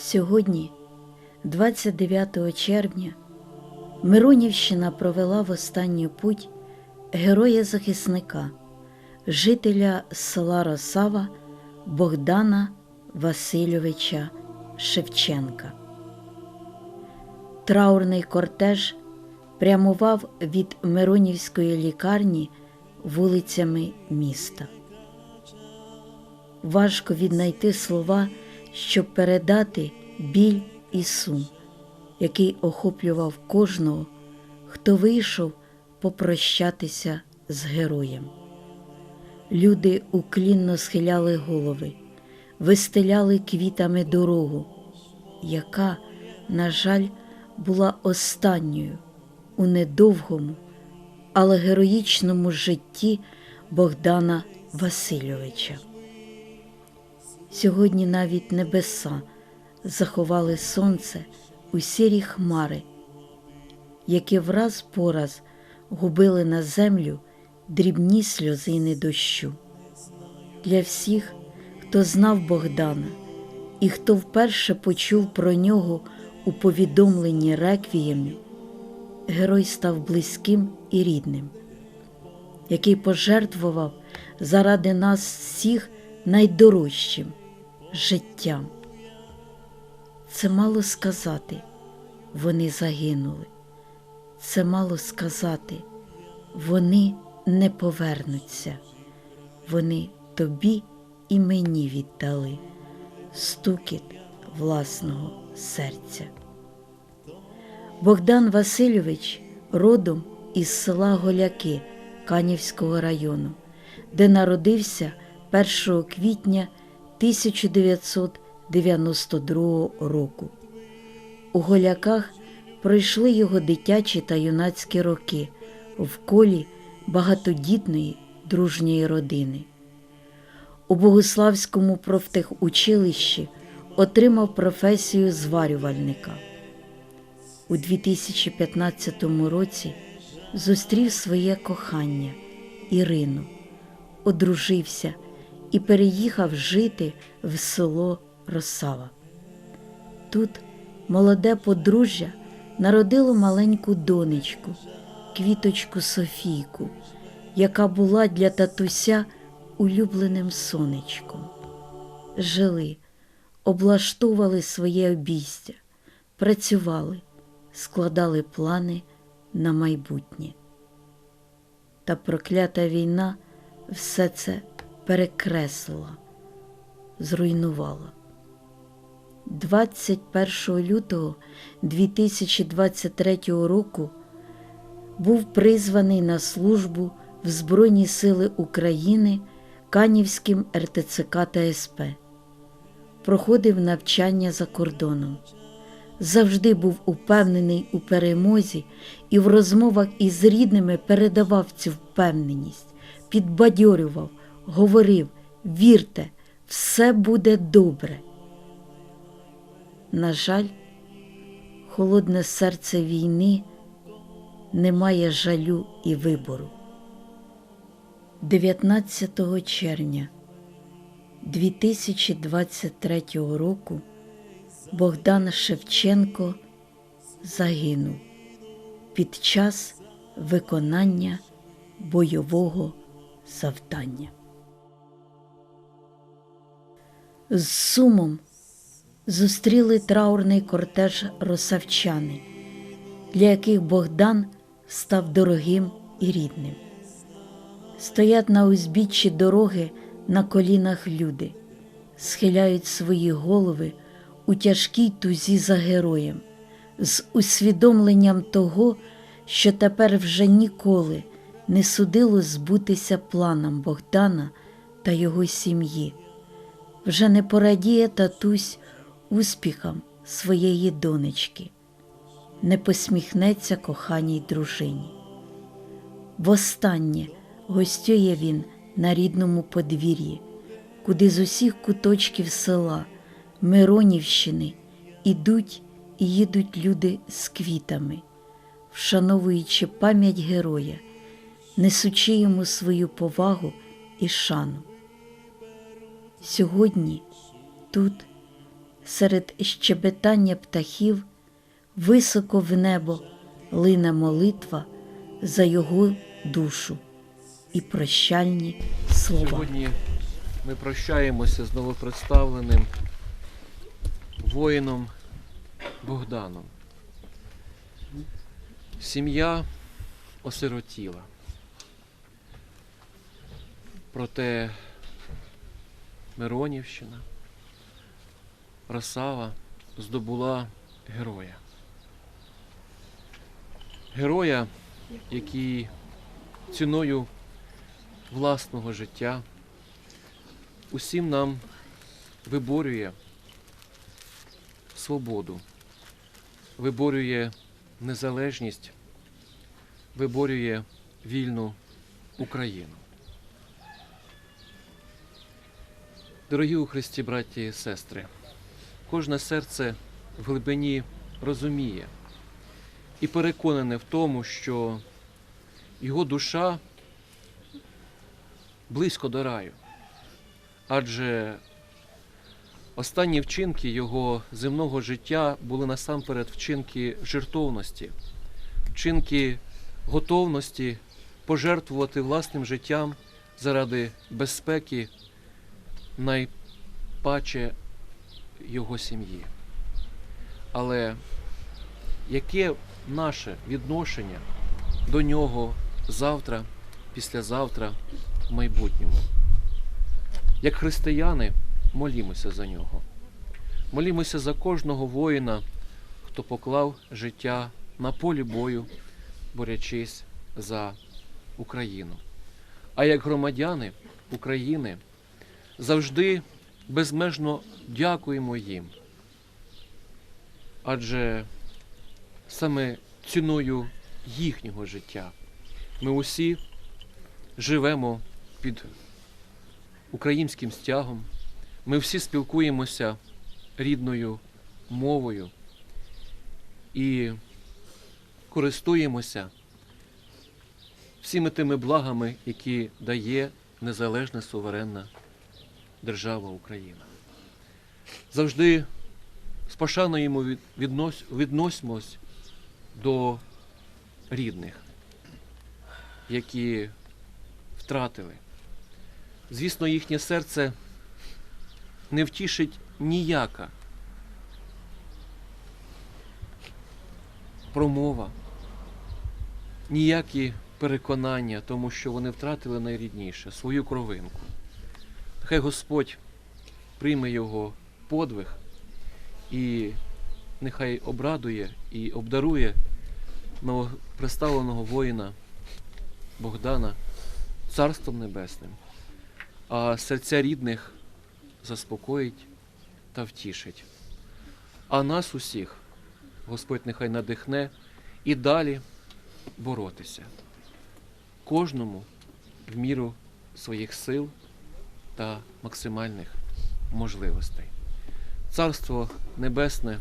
Сьогодні, 29 червня, Миронівщина провела в останню путь героя-захисника, жителя села Росава Богдана Васильовича Шевченка. Траурний кортеж прямував від Миронівської лікарні вулицями міста. Важко віднайти слова, щоб передати біль і сум, який охоплював кожного, хто вийшов попрощатися з героєм. Люди уклінно схиляли голови, вистеляли квітами дорогу, яка, на жаль, була останньою у недовгому, але героїчному житті Богдана Васильовича. Сьогодні навіть небеса заховали сонце у сірі хмари, які враз по раз губили на землю дрібні сльозини дощу. Для всіх, хто знав Богдана і хто вперше почув про нього у повідомленні реквіємі, герой став близьким і рідним, який пожертвував заради нас всіх найдорожчим життям. Це мало сказати, вони загинули. Це мало сказати, вони не повернуться, вони тобі і мені віддали стукіт власного серця. Богдан Васильович родом із села Голяки Канівського району, де народився 1 квітня 1992 року. У Голяках пройшли його дитячі та юнацькі роки в колі багатодітної дружньої родини. У Богославському профтехучилищі отримав професію зварювальника. У 2015 році зустрів своє кохання Ірину, одружився і переїхав жити в село Росава. Тут молоде подружжя народило маленьку донечку, квіточку Софійку, яка була для татуся улюбленим сонечком. Жили, облаштовували своє обійстя, працювали, складали плани на майбутнє. Та проклята війна все це перекреслила, зруйнувала. 21 лютого 2023 року був призваний на службу в Збройні Сили України Канівським РТЦК та СП. Проходив навчання за кордоном. Завжди був упевнений у перемозі і в розмовах із рідними передавав цю впевненість, підбадьорював, говорив: вірте, все буде добре. На жаль, холодне серце війни не має жалю і вибору. 19 червня 2023 року Богдан Шевченко загинув під час виконання бойового завдання. З сумом зустріли траурний кортеж росавчани, для яких Богдан став дорогим і рідним. Стоять на узбіччі дороги на колінах люди, схиляють свої голови у тяжкій тузі за героєм, з усвідомленням того, що тепер вже ніколи не судило збутися планам Богдана та його сім'ї. Вже не порадіє татусь успіхам своєї донечки, не посміхнеться коханій дружині. Востаннє гостює він на рідному подвір'ї, куди з усіх куточків села, Миронівщини ідуть і їдуть люди з квітами, вшановуючи пам'ять героя, несучи йому свою повагу і шану. Сьогодні тут серед щебетання птахів, високо в небо лине молитва за його душу і прощальні слова. Сьогодні ми прощаємося з новопредставленим воїном Богданом. Сім'я осиротіла. Проте Миронівщина, Росава здобула героя. Героя, який ціною власного життя усім нам виборює свободу, виборює незалежність, виборює вільну Україну. Дорогі у Христі, браті і сестри, кожне серце в глибині розуміє і переконане в тому, що його душа близько до раю. Адже останні вчинки його земного життя були насамперед вчинки жертовності, вчинки готовності пожертвувати власним життям заради безпеки найпаче його сім'ї. Але яке наше відношення до нього завтра, післязавтра, в майбутньому? Як християни молімося за нього. Молімося за кожного воїна, хто поклав життя на полі бою, борячись за Україну. А як громадяни України завжди безмежно дякуємо їм. Адже саме ціною їхнього життя ми усі живемо під українським стягом. Ми всі спілкуємося рідною мовою і користуємося всіми тими благами, які дає незалежна суверенна держава Україна. Завжди з пошаною віднось, відносимось до рідних, які втратили. Звісно, їхнє серце не втішить ніяка промова, ніякі переконання, тому що вони втратили найрідніше свою кровинку. Хай Господь прийме його подвиг і нехай обрадує і обдарує новоприставленого воїна Богдана Царством Небесним, а серця рідних заспокоїть та втішить. А нас усіх Господь нехай надихне і далі боротися. Кожному в міру своїх сил та максимальних можливостей. Царство Небесне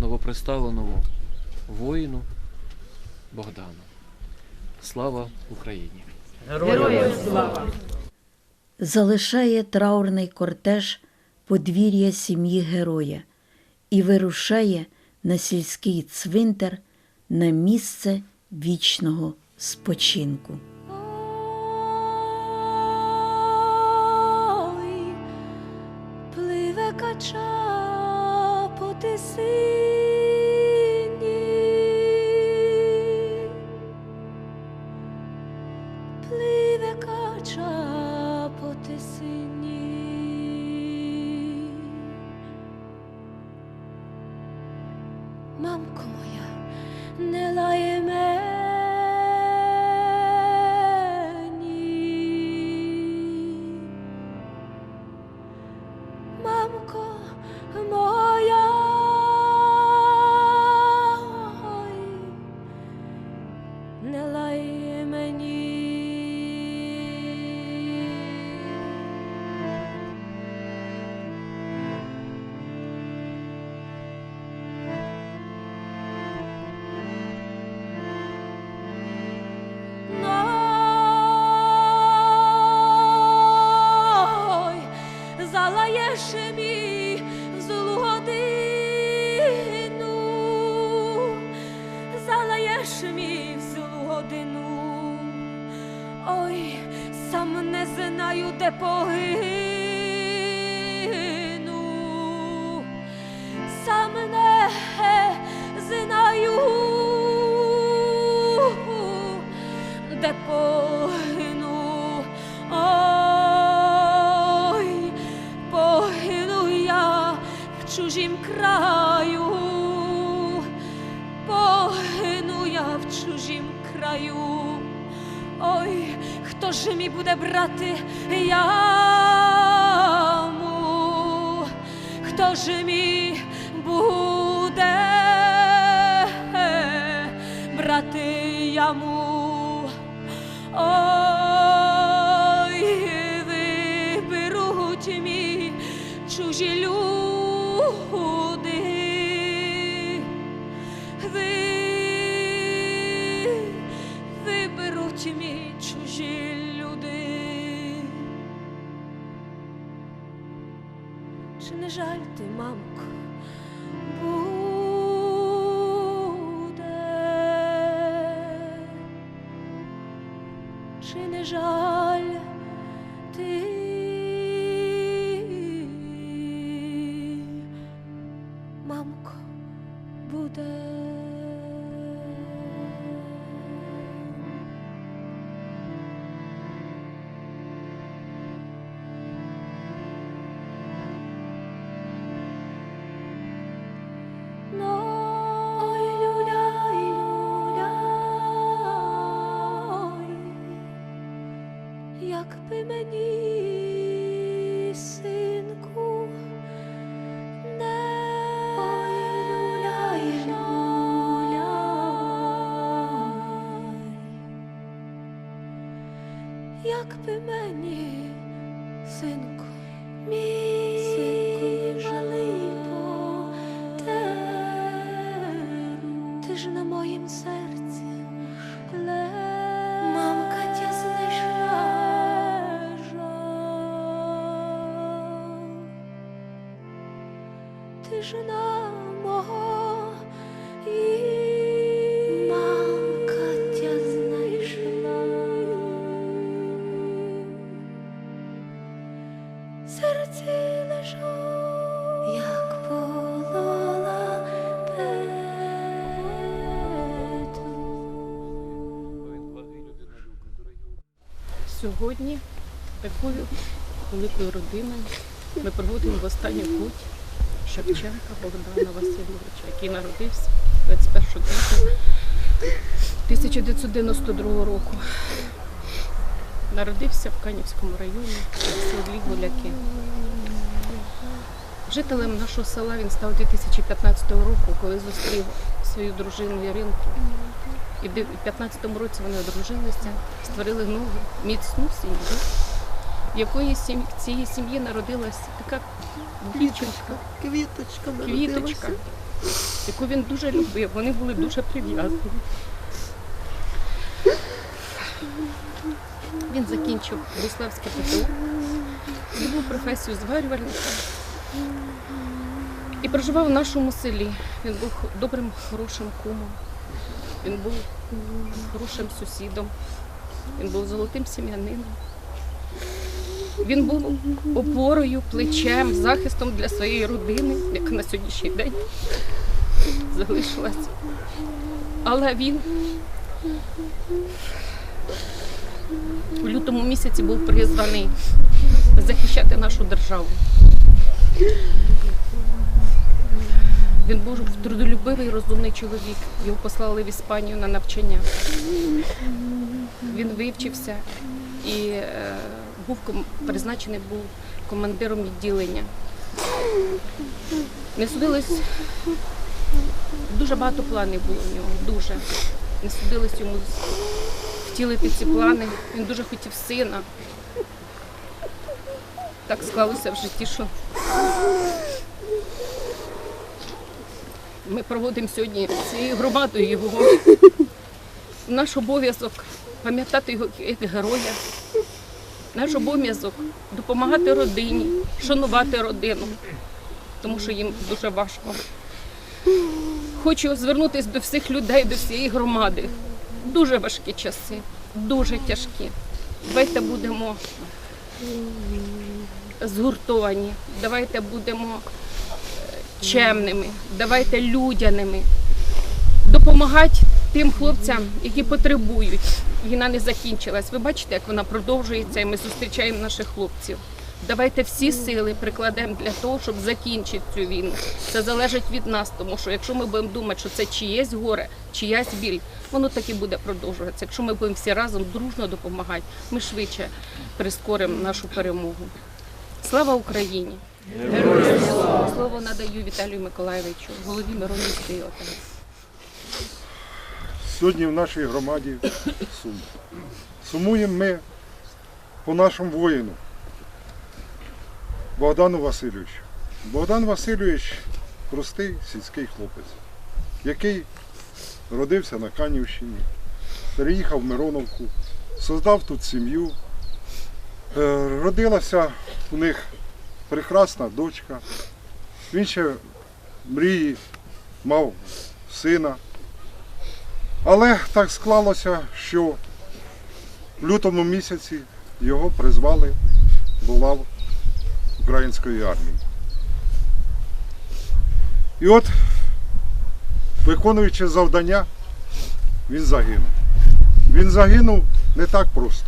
новоприставленому воїну Богдану. Слава Україні! Героям слава! залишає траурний кортеж подвір'я сім'ї героя і вирушає на сільський цвинтар на місце вічного спочинку. пливе Не лай мені. Люди. Ви, виберуть мій чужі люди. Чи не жаль ти, мамко, буде? Чи не жаль ти? Як би мені, синку, мій синку, малий ти ж на моїм серці Мамка тя знайшла Ти ж на Сьогодні такою великою родиною ми проводимо в останню путь Шевченка Богдана Васильовича, який народився 21 квітня 1992 року. Народився в Канівському районі в селі Гуляки. Жителем нашого села він став 2015 року, коли зустрів свою дружину Яринку. І в 2015 році вони одружилися, створили нову міцну сім'ю, в якої сім... цій сім'ї народилась така дівчинка, Квіточка квіточка, яку він дуже любив. Вони були дуже прив'язані. Він закінчив Буславське ПТУ, здобув професію зварювальника і проживав в нашому селі. Він був добрим, хорошим кумом. Він був хорошим сусідом. Він був золотим сім'янином. Він був опорою, плечем, захистом для своєї родини, яка на сьогоднішній день залишилась. Але він у лютому місяці був призваний захищати нашу державу. Він був трудолюбивий, розумний чоловік. Його послали в Іспанію на навчання. Він вивчився і е, був призначений був командиром відділення. Не судилось дуже багато планів було в нього, дуже. Не судилось йому втілити ці плани. Він дуже хотів сина. Так склалося в житті, що ми проводимо сьогодні цією громадою його. Наш обов'язок пам'ятати його як героя. Наш обов'язок допомагати родині, шанувати родину, тому що їм дуже важко. Хочу звернутися до всіх людей, до всієї громади. Дуже важкі часи, дуже тяжкі. Давайте будемо згуртовані, давайте будемо чемними, давайте людяними. Допомагати тим хлопцям, які потребують. Війна не закінчилась. Ви бачите, як вона продовжується, і ми зустрічаємо наших хлопців. Давайте всі сили прикладемо для того, щоб закінчити цю війну. Це залежить від нас, тому що якщо ми будемо думати, що це чиєсь горе, чиясь біль, воно так і буде продовжуватися. Якщо ми будемо всі разом дружно допомагати, ми швидше прискоримо нашу перемогу. Слава Україні! Героям слава! Слово надаю Віталію Миколаєвичу, голові Миронівської ОТГ. Сьогодні в нашій громаді сум. Сумуємо ми по нашому воїну Богдану Васильовичу. Богдан Васильович простий сільський хлопець, який родився на Канівщині, переїхав в Мироновку, создав тут сім'ю. Е, Родилася у них прекрасна дочка. Він ще мрії мав сина. Але так склалося, що в лютому місяці його призвали до лав української армії. І от, виконуючи завдання, він загинув. Він загинув не так просто.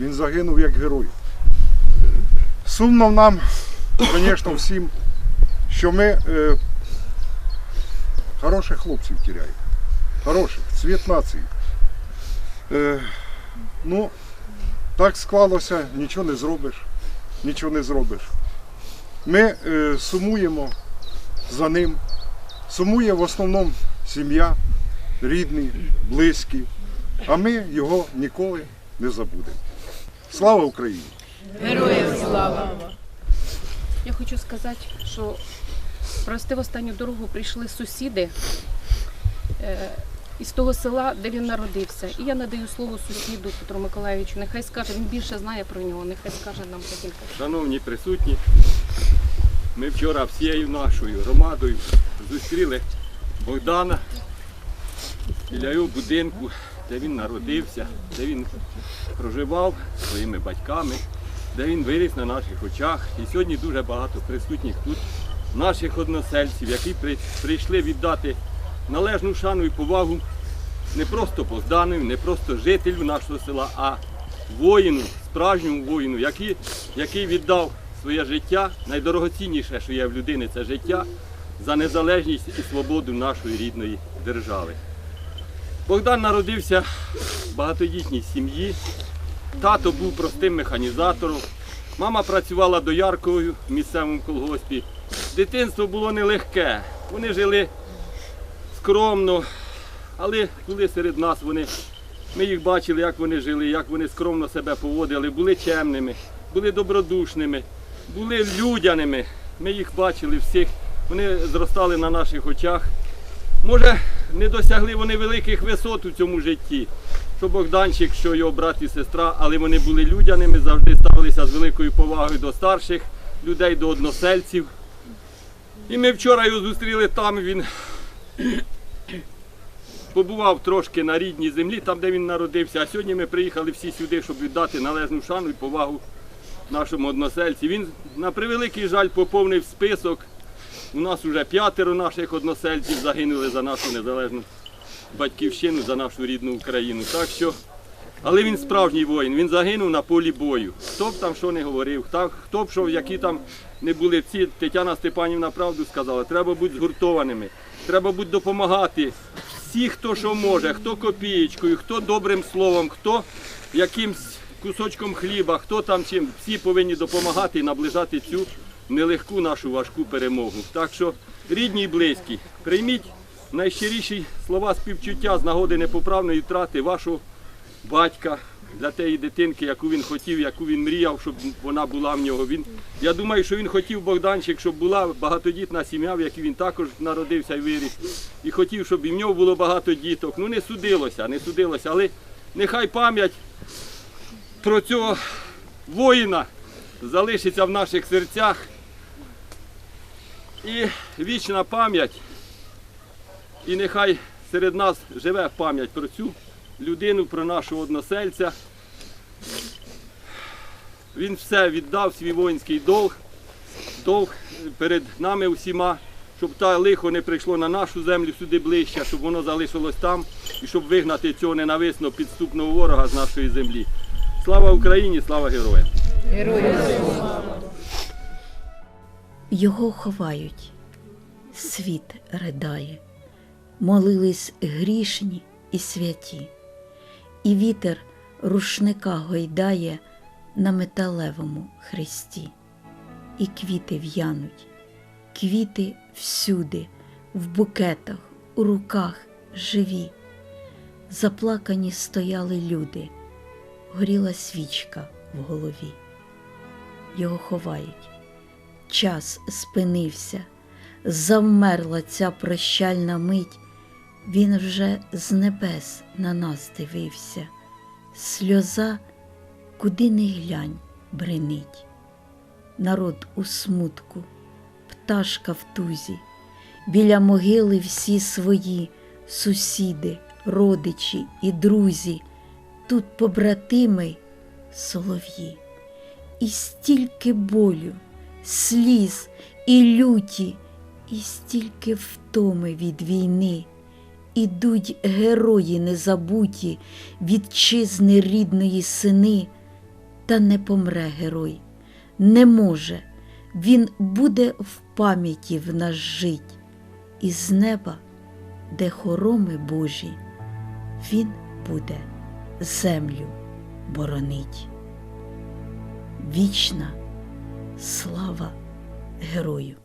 Він загинув як герой. Сумно нам, звісно, всім, що ми е, хороших хлопців тіряємо хороших, цвіт нації. Е, ну, так склалося, нічого не зробиш, нічого не зробиш. Ми е, сумуємо за ним. Сумує в основному сім'я, рідні, близькі, а ми його ніколи не забудемо. Слава Україні! Я хочу сказати, що провести в останню дорогу прийшли сусіди е, із того села, де він народився. І я надаю слово сусіду Петру Миколаївичу. Нехай скаже, він більше знає про нього, нехай скаже нам декілька. Шановні присутні, ми вчора всією нашою громадою зустріли Богдана біля його будинку, де він народився, де він проживав своїми батьками, де він виріс на наших очах. І сьогодні дуже багато присутніх тут наших односельців, які при- прийшли віддати належну шану і повагу не просто Богданові, не просто жителю нашого села, а воїну, справжньому воїну, який, який віддав своє життя, найдорогоцінніше, що є в людини, це життя за незалежність і свободу нашої рідної держави. Богдан народився в багатодітній сім'ї. Тато був простим механізатором. Мама працювала дояркою в місцевому колгоспі. Дитинство було нелегке. Вони жили скромно, але були серед нас вони. Ми їх бачили, як вони жили, як вони скромно себе поводили, були чемними, були добродушними, були людяними. Ми їх бачили всіх. Вони зростали на наших очах. Може, не досягли вони великих висот у цьому житті, що Богданчик, що його брат і сестра, але вони були людяними, завжди ставилися з великою повагою до старших людей, до односельців. І ми вчора його зустріли там, він побував трошки на рідній землі, там, де він народився. А сьогодні ми приїхали всі сюди, щоб віддати належну шану і повагу нашому односельці. Він, на превеликий жаль, поповнив список. У нас вже п'ятеро наших односельців загинули за нашу незалежну батьківщину, за нашу рідну Україну. Так що, але він справжній воїн, він загинув на полі бою. Хто б там що не говорив, хто, хто б що, які там не були ці, Тетяна Степанівна правду сказала, треба бути згуртованими, треба бути допомагати. Всі, хто що може, хто копієчкою, хто добрим словом, хто якимсь кусочком хліба, хто там чим, всі повинні допомагати і наближати цю нелегку нашу важку перемогу. Так що, рідні і близькі, прийміть найщиріші слова співчуття з нагоди непоправної втрати вашого батька для тієї дитинки, яку він хотів, яку він мріяв, щоб вона була в нього. Він, я думаю, що він хотів Богданчик, щоб була багатодітна сім'я, в якій він також народився і виріс. І хотів, щоб і в нього було багато діток. Ну не судилося, не судилося, але нехай пам'ять про цього воїна залишиться в наших серцях. І вічна пам'ять, і нехай серед нас живе пам'ять про цю людину, про нашого односельця. Він все віддав свій воїнський долг, долг перед нами усіма, щоб та лихо не прийшло на нашу землю сюди ближче, щоб воно залишилось там і щоб вигнати цього ненависного підступного ворога з нашої землі. Слава Україні, слава героям! Його ховають, світ ридає, молились грішні і святі, і вітер рушника гойдає на металевому хресті, і квіти в'януть, квіти всюди, в букетах, у руках живі. Заплакані стояли люди, горіла свічка в голові. Його ховають. Час спинився, завмерла ця прощальна мить, він вже з небес на нас дивився, сльоза, куди не глянь, бренить. Народ у смутку, пташка в тузі, біля могили всі свої сусіди, родичі і друзі, тут побратими солов'ї. І стільки болю, сліз і люті, і стільки втоми від війни. Ідуть герої незабуті, вітчизни рідної сини, та не помре герой, не може, він буде в пам'яті в нас жить, і з неба, де хороми Божі, він буде землю боронить. Вічна слава герою!